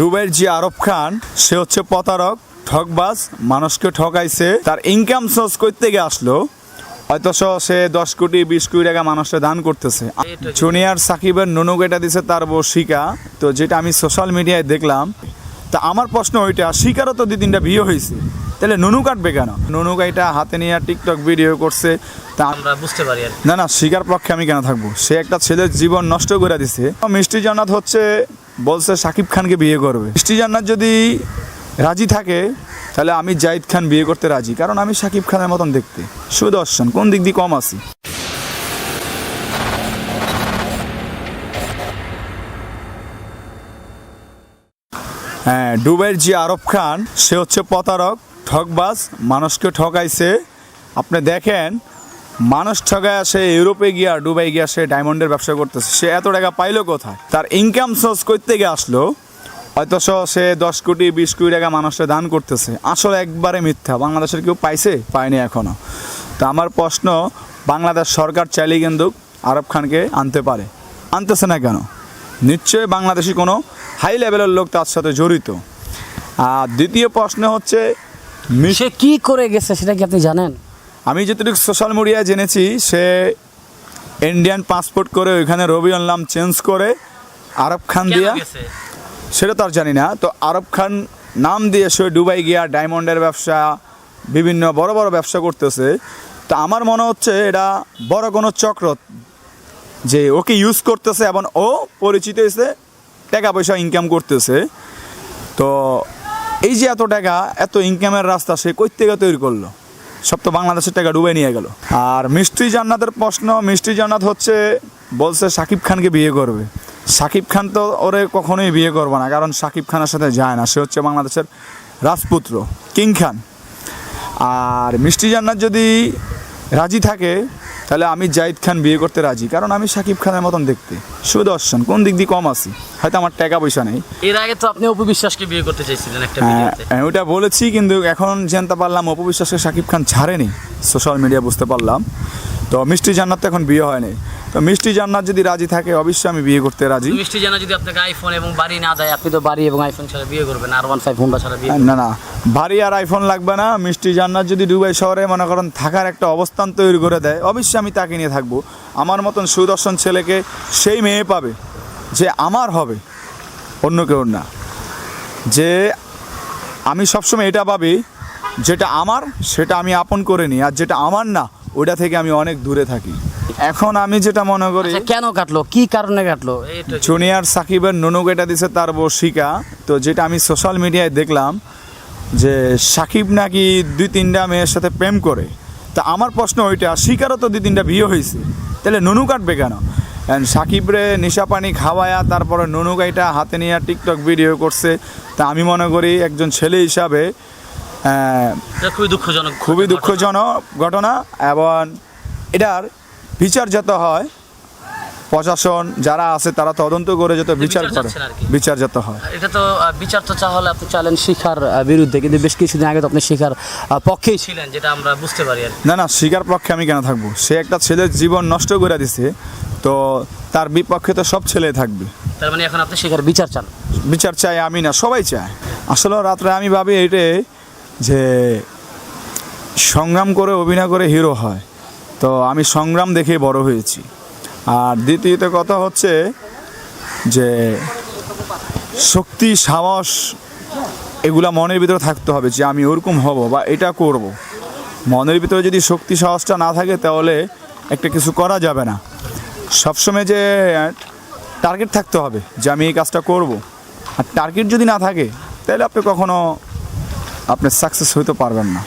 দুবাইয়ের যে আরব খান সে হচ্ছে প্রতারক ঠকবাজ মানুষকে ঠকাইছে। তার ইনকাম সোর্স করতে গিয়ে আসলো হয়তো সে দশ কোটি বিশ কোটি টাকা মানুষকে দান করতেছে। জুনিয়র সাকিবের নুনু কেটা দিছে তার বউ শিকা। তো যেটা আমি সোশ্যাল মিডিয়ায় দেখলাম তা আমার প্রশ্ন ওইটা শিকারও তো দুই তিনটা বিয়ে হয়েছে তাহলে নুনু কাটবে কেন? নুনু গাইটা হাতে নিয়ে টিকটক ভিডিও করছে তা আমরা বুঝতে পারি না না শিকার পক্ষে আমি কেন থাকব? সে একটা ছেলের জীবন নষ্ট করে দিছে। মিষ্টি জান্নাত হচ্ছে বলছে সাকিব খানকে বিয়ে করবে। মিষ্টি জান্নাত যদি রাজি থাকে, তাহলে আমি জাহিদ খান বিয়ে করতে রাজি, কারণ আমি সাকিব খানের মতন দেখতে। সুদর্শন কোন দিক দিয়ে কম আছি? হ্যাঁ দুবাইয়ের যে আরব খান, সে হচ্ছে প্রতারক, ঠকবাজ, মানুষকে ঠকাইছে। আপনি দেখেন মানুষ ঠগায় সে ইউরোপে গিয়া ডুবাই গিয়া সে ডায়মন্ডের ব্যবসা করতেছে। সে এত টাকা পাইলো কোথায়? তার ইনকাম সোর্স করতে গিয়ে আসলো হয়তো স- দশ কোটি, বিশ কোটি টাকা মানুষকে দান করতেছে। আসলে একবারে মিথ্যা। বাংলাদেশের কেউ পাইছে? পায়নি এখনও। তো আমার প্রশ্ন, বাংলাদেশ সরকার চাইলেই কিন্তু আরব খানকে আনতে পারে। আনতেছে না কেন? নিশ্চয়ই বাংলাদেশি কোনো হাই লেভেলের লোক তার সাথে জড়িত। আর দ্বিতীয় প্রশ্ন হচ্ছে মিশ- কি করে গেছে সেটা কি আপনি জানেন? আমি যেটুকু সোশ্যাল মিডিয়ায় জেনেছি সে ইন্ডিয়ান পাসপোর্ট করে ওইখানে রবিউল নাম চেঞ্জ করে আরব খান দিয়া। সেটা তো আর জানি না। তো আরব খান নাম দিয়ে সে দুবাই গিয়া ডায়মন্ডের ব্যবসা বিভিন্ন বড় বড় ব্যবসা করতেছে। তো আমার মনে হচ্ছে এটা বড় কোনো চক্র যে ওকে ইউজ করতেছে এবং ও পরিচিত হয়েছে টাকা পয়সা ইনকাম করতেছে। তো এই যে এত টাকা এত ইনকামের রাস্তা সে কই থেকে তৈরি করল? সব তো বাংলাদেশের টাকা ডুবে নিয়ে গেল। আর মিষ্টি জান্নাতের প্রশ্ন, মিষ্টি জান্নাত হচ্ছে, বলছে সাকিব খানকে বিয়ে করবে। সাকিব খান তো ওরে কখনোই বিয়ে করবে না, কারণ সাকিব খানের সাথে যায় না, সে হচ্ছে বাংলাদেশের রাজপুত্র, কিং খান। আর মিষ্টি জান্নাত যদি রাজি থাকে তাহলে আমি জাহিদ খান বিয়ে করতে রাজি কারণ আমি সাকিব খানের মতন দেখতে। সুদর্শন কোন দিক দিয়ে কম আছি? হয়তো আমার টাকা পয়সা নেই। এর আগে তো আপনি অপু বিশ্বাসকে বিয়ে করতে চাইছিলেন একটা হ্যাঁ, ভিডিওতে। হ্যাঁ, ওটা বলেছি কিন্তু এখন জানতে পারলাম অপু বিশ্বাসকে সাকিব খান ছাড়েনি। সোশ্যাল মিডিয়া বুঝতে পারলাম। তো মিষ্টি জান্নাত তো এখন বিয়ে হয়নি। তো মিষ্টি জান্নাত যদি রাজি থাকে অবশ্যই আমি বিয়ে করতে রাজি। মিষ্টি জানা যদি আপনাকে আইফোন এবং বাড়ি না দেয় আপনি তো বাড়ি এবং আইফোন ছাড়া বিয়ে করবেন আর ওয়ান ফাইভ হোন্ডা ছাড়া বিয়ে না না বাড়ি আর আইফোন লাগবে না মিষ্টি জান্নাত যদি দুবাই শহরে মনে করেন থাকার একটা অবস্থান তৈরি করে দেয় অবশ্যই আমি তাকে নিয়ে থাকব। আমার মতন সুদর্শন ছেলেকে সেই মেয়ে পাবে যে আমার হবে অন্য কেউ না। যে আমি সবসময় এটা ভাবি যেটা আমার সেটা আমি আপন করে নিই আর যেটা আমার না ওটা থেকে আমি অনেক দূরে থাকি। এখন আমি যেটা মনে করি আচ্ছা, কেন কাটলো? কি কারণে কাটলো? জুনিয়র সাকিবের নুনু কেটা দিছে তার বউ শিকা তো যেটা আমি সোশ্যাল মিডিয়ায় দেখলাম যে সাকিব নাকি দুই তিনটা মেয়ের সাথে প্রেম করে। তা আমার প্রশ্ন ওইটা শিকারও তো দুই তিনটা বিয়ে হয়েছে। তাহলে নুনু কাটবে কেন? সাকিবরে নিশা পানি খাওয়ায়া তারপরে নুনু গাইটা হাতে নিয়ে টিকটক ভিডিও করছে। তা আমি মনে করি একজন ছেলে হিসাবে এটা খুবই দুঃখজনক খুবই দুঃখজনক ঘটনা এবং এটার বিচার যত হয় প্রশাসন যারা আছে তারা তদন্ত করে যত বিচার করে। বিচার যত হয়। এটা তো বিচার তো চা হলে আপনি চালেন শিখার বিরুদ্ধে কিন্তু বেশ কিছুদিন আগে তো আপনি শিখার পক্ষেই ছিলেন যেটা আমরা বুঝতে পারি আর না না শিকার পক্ষে আমি কেন থাকব? সে একটা ছেলের জীবন নষ্ট করে দিছে তো তার বিপক্ষে তো সব ছেলে থাকবে। তার মানে এখন আপনি শিখার বিচার চান? বিচার চাই আমি না সবাই চায়। আসলে রাত্রে আমি ভাবি এইটে যে সংগ্রাম করে, অভিনয় করে হিরো হয়। তো আমি সংগ্রাম দেখে বড় হয়েছি। আর দ্বিতীয়ত কথা হচ্ছে যে শক্তি, সাহস এগুলা মনের ভিতরে থাকতে হবে যে আমি ওরকম হব বা এটা করব। মনের ভিতরে যদি শক্তি, সাহসটা না থাকে তাহলে একটা কিছু করা যাবে না। সবসময় যে টার্গেট থাকতে হবে যে আমি এই কাজটা করব। আর টার্গেট যদি না থাকে, তাহলে আপনি কখনো আপনি সাকসেস হইতে পারবেন না।